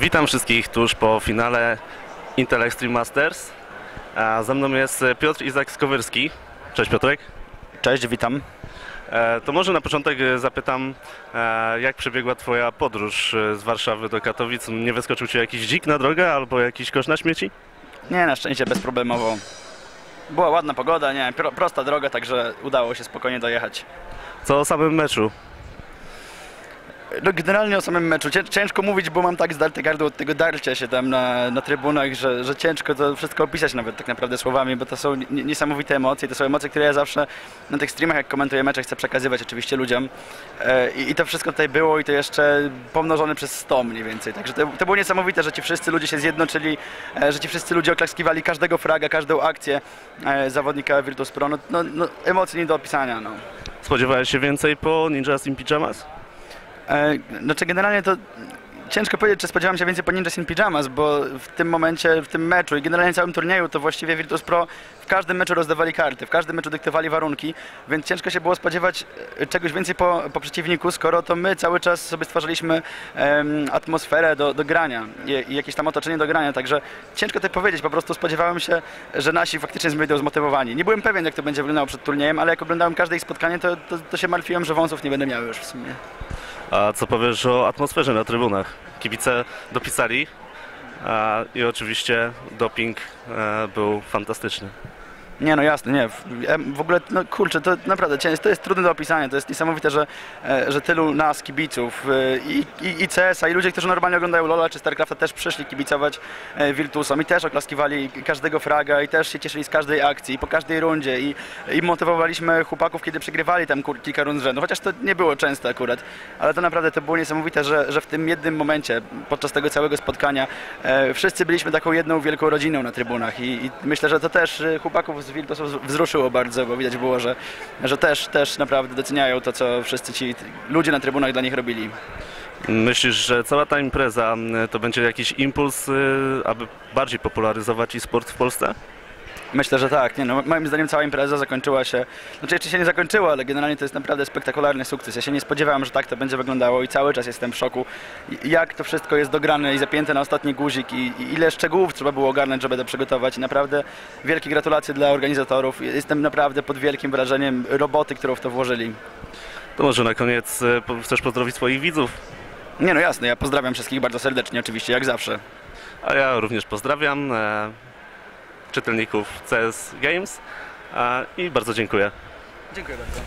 Witam wszystkich tuż po finale Intel Extreme Masters. A ze mną jest Piotr Izak Skowyrski. Cześć Piotrek. Cześć, witam. E, To może na początek zapytam, e, jak przebiegła Twoja podróż e, z Warszawy do Katowic? Nie wyskoczył Ci jakiś dzik na drogę albo jakiś kosz na śmieci? Nie, na szczęście bezproblemowo. Była ładna pogoda, nie, pro, prosta droga, także udało się spokojnie dojechać. Co o samym meczu? No, generalnie o samym meczu cię, ciężko mówić, bo mam tak zdarte gardło od tego darcia się tam na, na trybunach, że, że ciężko to wszystko opisać nawet tak naprawdę słowami, bo to są ni- niesamowite emocje, to są emocje, które ja zawsze na tych streamach, jak komentuję mecze, chcę przekazywać oczywiście ludziom. E, i, I to wszystko tutaj było i to jeszcze pomnożone przez 100 mniej więcej. Także to, to było niesamowite, że ci wszyscy ludzie się zjednoczyli, e, że ci wszyscy ludzie oklaskiwali każdego fraga, każdą akcję e, zawodnika Virtus Pro. No, no, no, emocje nie do opisania. No. Spodziewałeś się więcej po Ninjas in Pyjamas? E, Znaczy generalnie to ciężko powiedzieć, czy spodziewałem się więcej po Ninjas in Pyjamas, bo w tym momencie, w tym meczu i generalnie całym turnieju to właściwie Virtus Pro w każdym meczu rozdawali karty, w każdym meczu dyktowali warunki, więc ciężko się było spodziewać e, czegoś więcej po, po przeciwniku, skoro to my cały czas sobie stwarzaliśmy em, atmosferę do, do grania i, i jakieś tam otoczenie do grania, także ciężko to powiedzieć, po prostu spodziewałem się, że nasi faktycznie będą zmotywowani. Nie byłem pewien, jak to będzie wyglądało przed turniejem, ale jak oglądałem każde ich spotkanie, to, to, to się martwiłem, że wąsów nie będę miał już w sumie. A co powiesz o atmosferze na trybunach? Kibice dopisali a, i oczywiście doping e, był fantastyczny. Nie, no jasne, nie. W- ogóle, no kurczę, to naprawdę to jest trudne do opisania. To jest niesamowite, że, e, że tylu nas, kibiców e, i, i, i CS-a, i ludzie, którzy normalnie oglądają LoL'a czy StarCrafta też przyszli kibicować e, Virtusom i też oklaskiwali każdego fraga i też się cieszyli z każdej akcji, po każdej rundzie i, i motywowaliśmy chłopaków, kiedy przegrywali tam kilka rund z rzędu, chociaż to nie było często akurat, ale to naprawdę to było niesamowite, że, że w tym jednym momencie, podczas tego całego spotkania, wszyscy byliśmy taką jedną wielką rodziną na trybunach i, i myślę, że to też chłopaków z wz- wzruszyło bardzo, bo widać było, że, że też, też naprawdę doceniają to, co wszyscy ci ludzie na trybunach dla nich robili. Myślisz, że cała ta impreza m, to będzie jakiś impuls, y, aby bardziej popularyzować e-sport w Polsce? Myślę, że tak. Nie, no, moim zdaniem cała impreza zakończyła się, znaczy jeszcze się nie zakończyła, ale generalnie to jest naprawdę spektakularny sukces. Ja się nie spodziewałem, że tak to będzie wyglądało i cały czas jestem w szoku, jak to wszystko jest dograne i zapięte na ostatni guzik i, i ile szczegółów trzeba było ogarnąć, żeby to przygotować. I naprawdę wielkie gratulacje dla organizatorów. Jestem naprawdę pod wielkim wrażeniem roboty, którą w to włożyli. To może na koniec po- chcesz pozdrowić swoich widzów, Nie no jasne, ja pozdrawiam wszystkich bardzo serdecznie oczywiście, jak zawsze. a ja również pozdrawiam e, czytelników CS Games i bardzo dziękuję. Dziękuję bardzo.